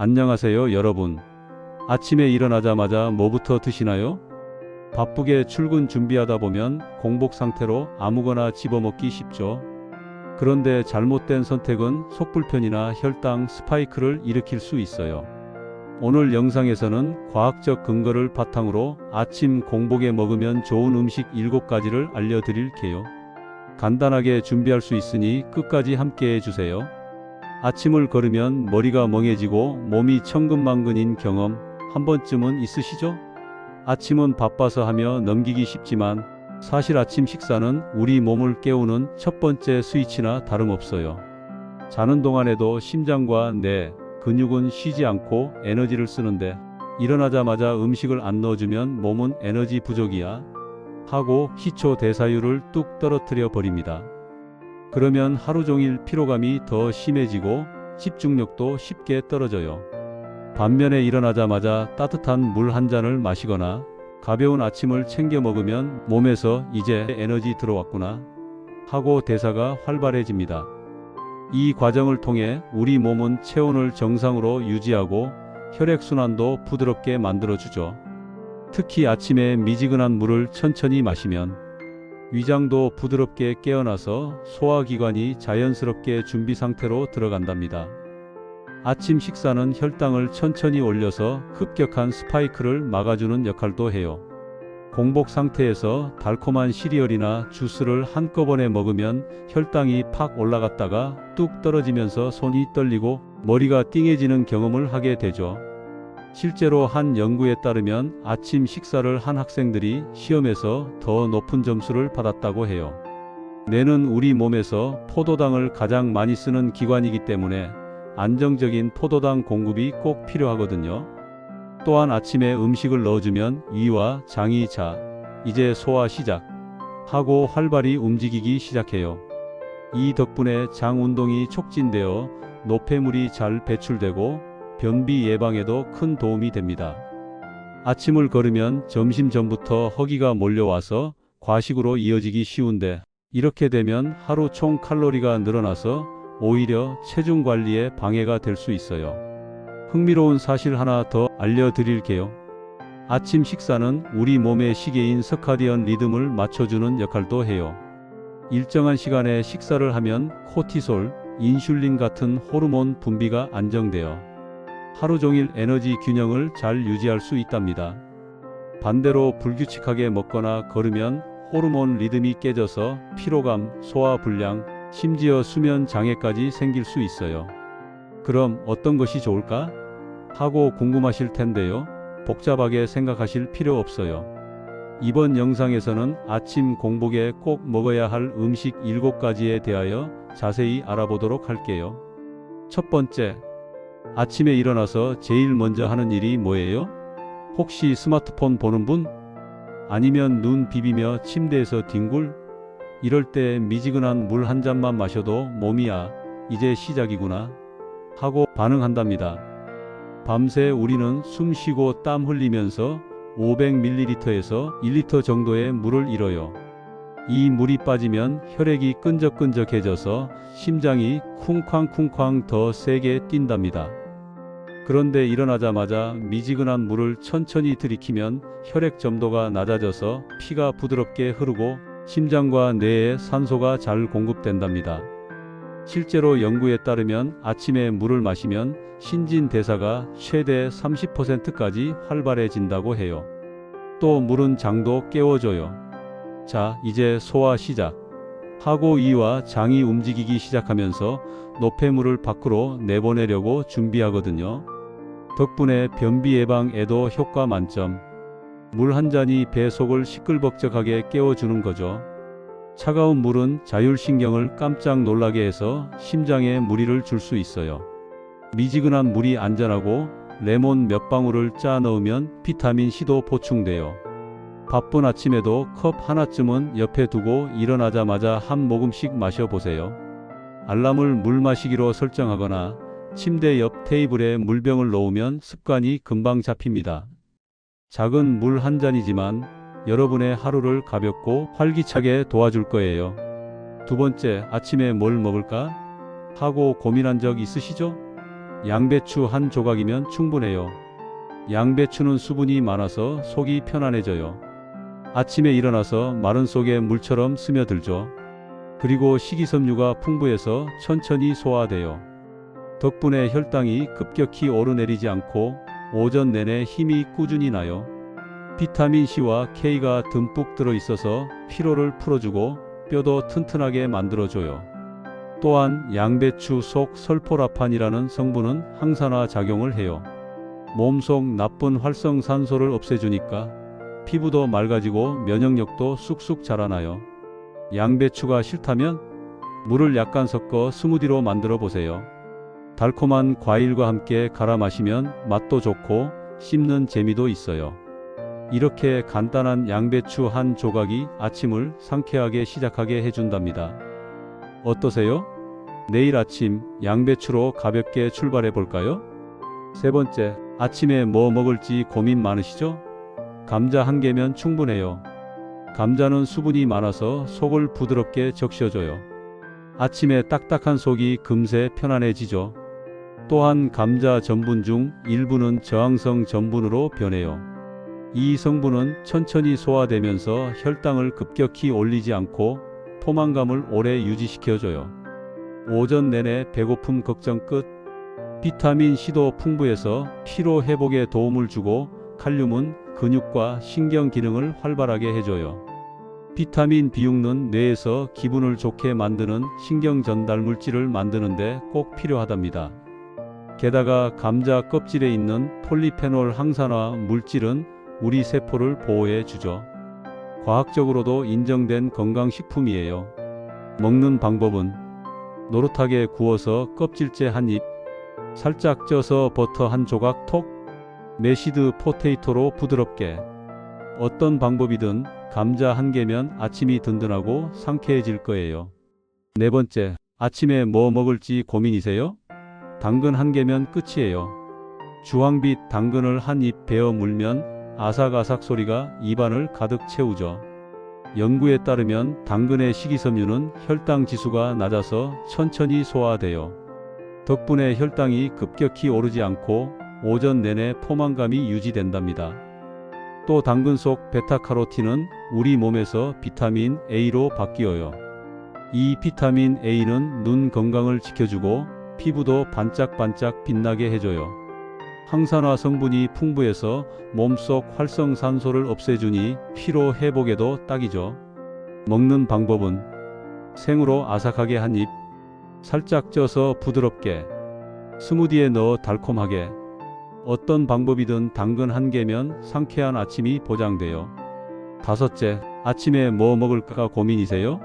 안녕하세요, 여러분. 아침에 일어나자마자 뭐부터 드시나요? 바쁘게 출근 준비하다 보면 공복 상태로 아무거나 집어먹기 쉽죠. 그런데 잘못된 선택은 속불편이나 혈당 스파이크를 일으킬 수 있어요. 오늘 영상에서는 과학적 근거를 바탕으로 아침 공복에 먹으면 좋은 음식 7가지를 알려드릴게요. 간단하게 준비할 수 있으니 끝까지 함께 해주세요. 아침을 걸으면 머리가 멍해지고 몸이 천근만근인 경험 한 번쯤은 있으시죠? 아침은 바빠서 하며 넘기기 쉽지만 사실 아침 식사는 우리 몸을 깨우는 첫 번째 스위치나 다름없어요. 자는 동안에도 심장과 뇌, 근육은 쉬지 않고 에너지를 쓰는데 일어나자마자 음식을 안 넣어주면 몸은 에너지 부족이야 하고 기초 대사율을 뚝 떨어뜨려 버립니다. 그러면 하루 종일 피로감이 더 심해지고 집중력도 쉽게 떨어져요. 반면에 일어나자마자 따뜻한 물 한 잔을 마시거나 가벼운 아침을 챙겨 먹으면 몸에서 이제 에너지 들어왔구나 하고 대사가 활발해집니다. 이 과정을 통해 우리 몸은 체온을 정상으로 유지하고 혈액순환도 부드럽게 만들어주죠. 특히 아침에 미지근한 물을 천천히 마시면 위장도 부드럽게 깨어나서 소화기관이 자연스럽게 준비 상태로 들어간답니다. 아침 식사는 혈당을 천천히 올려서 급격한 스파이크를 막아주는 역할도 해요. 공복 상태에서 달콤한 시리얼이나 주스를 한꺼번에 먹으면 혈당이 팍 올라갔다가 뚝 떨어지면서 손이 떨리고 머리가 띵해지는 경험을 하게 되죠. 실제로 한 연구에 따르면 아침 식사를 한 학생들이 시험에서 더 높은 점수를 받았다고 해요. 뇌는 우리 몸에서 포도당을 가장 많이 쓰는 기관이기 때문에 안정적인 포도당 공급이 꼭 필요하거든요. 또한 아침에 음식을 넣어주면 위와 장이 자, 이제 소화 시작 하고 활발히 움직이기 시작해요. 이 덕분에 장 운동이 촉진되어 노폐물이 잘 배출되고 변비 예방에도 큰 도움이 됩니다. 아침을 걸으면 점심 전부터 허기가 몰려와서 과식으로 이어지기 쉬운데 이렇게 되면 하루 총 칼로리가 늘어나서 오히려 체중 관리에 방해가 될 수 있어요. 흥미로운 사실 하나 더 알려드릴게요. 아침 식사는 우리 몸의 시계인 서카디언 리듬을 맞춰주는 역할도 해요. 일정한 시간에 식사를 하면 코티솔, 인슐린 같은 호르몬 분비가 안정되어 하루 종일 에너지 균형을 잘 유지할 수 있답니다. 반대로 불규칙하게 먹거나 걸으면 호르몬 리듬이 깨져서 피로감, 소화 불량, 심지어 수면 장애까지 생길 수 있어요. 그럼 어떤 것이 좋을까? 하고 궁금하실 텐데요. 복잡하게 생각하실 필요 없어요. 이번 영상에서는 아침 공복에 꼭 먹어야 할 음식 7가지에 대하여 자세히 알아보도록 할게요. 첫 번째, 아침에 일어나서 제일 먼저 하는 일이 뭐예요? 혹시 스마트폰 보는 분? 아니면 눈 비비며 침대에서 뒹굴? 이럴 때 미지근한 물 한 잔만 마셔도 몸이야, 이제 시작이구나. 하고 반응한답니다. 밤새 우리는 숨 쉬고 땀 흘리면서 500ml에서 1리터 정도의 물을 잃어요. 이 물이 빠지면 혈액이 끈적끈적해져서 심장이 쿵쾅쿵쾅 더 세게 뛴답니다. 그런데 일어나자마자 미지근한 물을 천천히 들이키면 혈액 점도가 낮아져서 피가 부드럽게 흐르고 심장과 뇌에 산소가 잘 공급된답니다. 실제로 연구에 따르면 아침에 물을 마시면 신진대사가 최대 30%까지 활발해진다고 해요. 또 물은 장도 깨워줘요. 자, 이제 소화 시작. 하고 이와 장이 움직이기 시작하면서 노폐물을 밖으로 내보내려고 준비하거든요. 덕분에 변비 예방에도 효과 만점. 물 한 잔이 배 속을 시끌벅적하게 깨워주는 거죠. 차가운 물은 자율신경을 깜짝 놀라게 해서 심장에 무리를 줄 수 있어요. 미지근한 물이 안전하고 레몬 몇 방울을 짜 넣으면 비타민 C도 보충돼요. 바쁜 아침에도 컵 하나쯤은 옆에 두고 일어나자마자 한 모금씩 마셔보세요. 알람을 물 마시기로 설정하거나 침대 옆 테이블에 물병을 놓으면 습관이 금방 잡힙니다. 작은 물 한 잔이지만 여러분의 하루를 가볍고 활기차게 도와줄 거예요. 두 번째, 아침에 뭘 먹을까? 하고 고민한 적 있으시죠? 양배추 한 조각이면 충분해요. 양배추는 수분이 많아서 속이 편안해져요. 아침에 일어나서 마른 속에 물처럼 스며들죠. 그리고 식이섬유가 풍부해서 천천히 소화돼요. 덕분에 혈당이 급격히 오르내리지 않고 오전 내내 힘이 꾸준히 나요. 비타민 C와 K가 듬뿍 들어 있어서 피로를 풀어주고 뼈도 튼튼하게 만들어줘요. 또한 양배추 속 설포라판이라는 성분은 항산화 작용을 해요. 몸속 나쁜 활성산소를 없애주니까 피부도 맑아지고 면역력도 쑥쑥 자라나요. 양배추가 싫다면 물을 약간 섞어 스무디로 만들어 보세요. 달콤한 과일과 함께 갈아 마시면 맛도 좋고 씹는 재미도 있어요. 이렇게 간단한 양배추 한 조각이 아침을 상쾌하게 시작하게 해준답니다. 어떠세요? 내일 아침 양배추로 가볍게 출발해 볼까요? 세 번째, 아침에 뭐 먹을지 고민 많으시죠? 감자 한 개면 충분해요. 감자는 수분이 많아서 속을 부드럽게 적셔줘요. 아침에 딱딱한 속이 금세 편안해지죠. 또한 감자 전분 중 일부는 저항성 전분으로 변해요. 이 성분은 천천히 소화되면서 혈당을 급격히 올리지 않고 포만감을 오래 유지시켜줘요. 오전 내내 배고픔 걱정 끝. 비타민 C도 풍부해서 피로 회복에 도움을 주고 칼륨은 근육과 신경 기능을 활발하게 해줘요. 비타민 B6는 뇌에서 기분을 좋게 만드는 신경 전달 물질을 만드는데 꼭 필요하답니다. 게다가 감자 껍질에 있는 폴리페놀 항산화 물질은 우리 세포를 보호해 주죠. 과학적으로도 인정된 건강식품이에요. 먹는 방법은 노릇하게 구워서 껍질째 한 입, 살짝 쪄서 버터 한 조각 톡, 메시드 포테이토로 부드럽게. 어떤 방법이든 감자 한 개면 아침이 든든하고 상쾌해질 거예요. 네 번째, 아침에 뭐 먹을지 고민이세요? 당근 한 개면 끝이에요. 주황빛 당근을 한 입 베어 물면 아삭아삭 소리가 입안을 가득 채우죠. 연구에 따르면 당근의 식이섬유는 혈당 지수가 낮아서 천천히 소화돼요. 덕분에 혈당이 급격히 오르지 않고 오전 내내 포만감이 유지된답니다. 또 당근 속 베타카로틴은 우리 몸에서 비타민 A로 바뀌어요. 이 비타민 A는 눈 건강을 지켜주고 피부도 반짝반짝 빛나게 해줘요. 항산화 성분이 풍부해서 몸속 활성산소를 없애주니 피로 회복에도 딱이죠. 먹는 방법은 생으로 아삭하게 한 입, 살짝 쪄서 부드럽게, 스무디에 넣어 달콤하게. 어떤 방법이든 당근 한 개면 상쾌한 아침이 보장돼요. 다섯째, 아침에 뭐 먹을까 고민이세요?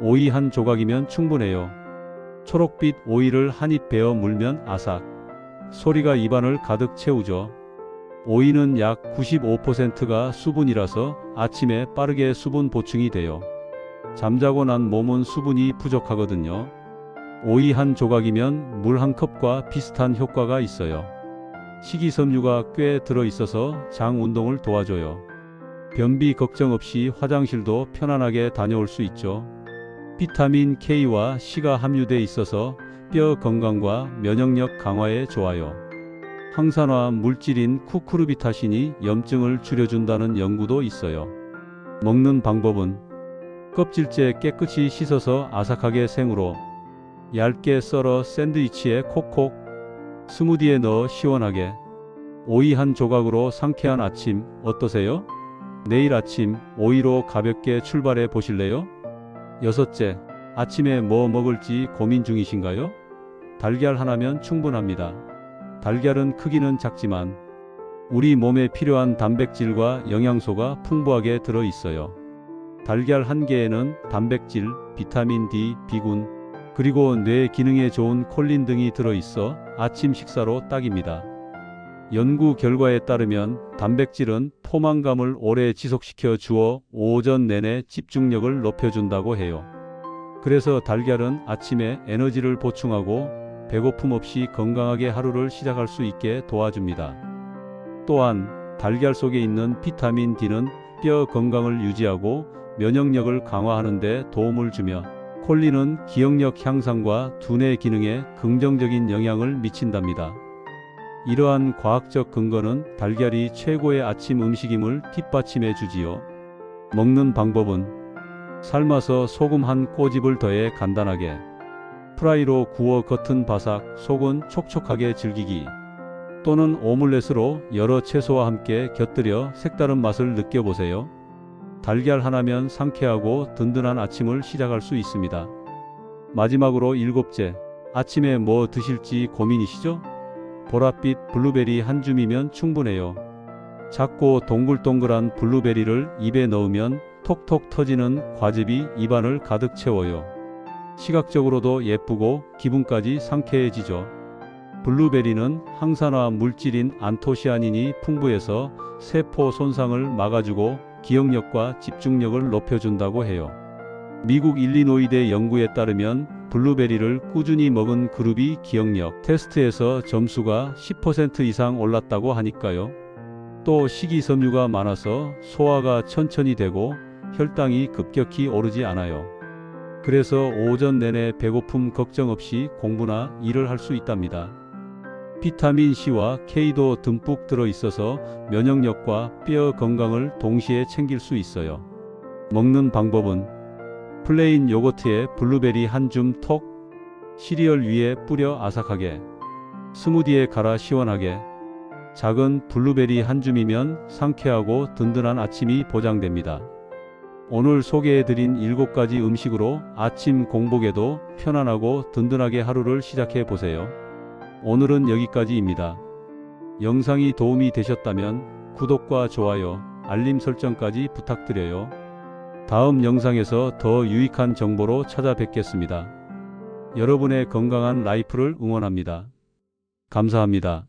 오이 한 조각이면 충분해요. 초록빛 오이를 한 입 베어 물면 아삭. 소리가 입안을 가득 채우죠. 오이는 약 95%가 수분이라서 아침에 빠르게 수분 보충이 돼요. 잠자고 난 몸은 수분이 부족하거든요. 오이 한 조각이면 물 한 컵과 비슷한 효과가 있어요. 식이섬유가 꽤 들어 있어서 장 운동을 도와줘요. 변비 걱정 없이 화장실도 편안하게 다녀올 수 있죠. 비타민 K와 C가 함유돼 있어서 뼈 건강과 면역력 강화에 좋아요. 항산화 물질인 쿠쿠르비타신이 염증을 줄여준다는 연구도 있어요. 먹는 방법은 껍질째 깨끗이 씻어서 아삭하게 생으로 얇게 썰어 샌드위치에 콕콕 스무디에 넣어 시원하게 오이 한 조각으로 상쾌한 아침 어떠세요? 내일 아침 오이로 가볍게 출발해 보실래요? 여섯째, 아침에 뭐 먹을지 고민 중이신가요? 달걀 하나면 충분합니다. 달걀은 크기는 작지만 우리 몸에 필요한 단백질과 영양소가 풍부하게 들어 있어요. 달걀 한 개에는 단백질, 비타민 D, B군, 그리고 뇌 기능에 좋은 콜린 등이 들어 있어 아침 식사로 딱입니다. 연구 결과에 따르면 단백질은 포만감을 오래 지속시켜 주어 오전 내내 집중력을 높여준다고 해요. 그래서 달걀은 아침에 에너지를 보충하고 배고픔 없이 건강하게 하루를 시작할 수 있게 도와줍니다. 또한 달걀 속에 있는 비타민 D는 뼈 건강을 유지하고 면역력을 강화하는 데 도움을 주며 콜린은 기억력 향상과 두뇌 기능에 긍정적인 영향을 미친답니다. 이러한 과학적 근거는 달걀이 최고의 아침 음식임을 뒷받침해 주지요. 먹는 방법은 삶아서 소금 한 꼬집을 더해 간단하게 프라이로 구워 겉은 바삭, 속은 촉촉하게 즐기기 또는 오믈렛으로 여러 채소와 함께 곁들여 색다른 맛을 느껴보세요. 달걀 하나면 상쾌하고 든든한 아침을 시작할 수 있습니다. 마지막으로 일곱째, 아침에 뭐 드실지 고민이시죠? 보랏빛 블루베리 한 줌이면 충분해요. 작고 동글동글한 블루베리를 입에 넣으면 톡톡 터지는 과즙이 입안을 가득 채워요. 시각적으로도 예쁘고 기분까지 상쾌해지죠. 블루베리는 항산화 물질인 안토시아닌이 풍부해서 세포 손상을 막아주고 기억력과 집중력을 높여준다고 해요. 미국 일리노이대 연구에 따르면 블루베리를 꾸준히 먹은 그룹이 기억력 테스트에서 점수가 10% 이상 올랐다고 하니까요. 또 식이섬유가 많아서 소화가 천천히 되고 혈당이 급격히 오르지 않아요. 그래서 오전 내내 배고픔 걱정 없이 공부나 일을 할 수 있답니다. 비타민 C와 K도 듬뿍 들어 있어서 면역력과 뼈 건강을 동시에 챙길 수 있어요. 먹는 방법은 플레인 요거트에 블루베리 한 줌 톡, 시리얼 위에 뿌려 아삭하게, 스무디에 갈아 시원하게, 작은 블루베리 한 줌이면 상쾌하고 든든한 아침이 보장됩니다. 오늘 소개해드린 7가지 음식으로 아침 공복에도 편안하고 든든하게 하루를 시작해 보세요. 오늘은 여기까지입니다. 영상이 도움이 되셨다면 구독과 좋아요, 알림 설정까지 부탁드려요. 다음 영상에서 더 유익한 정보로 찾아뵙겠습니다. 여러분의 건강한 라이프를 응원합니다. 감사합니다.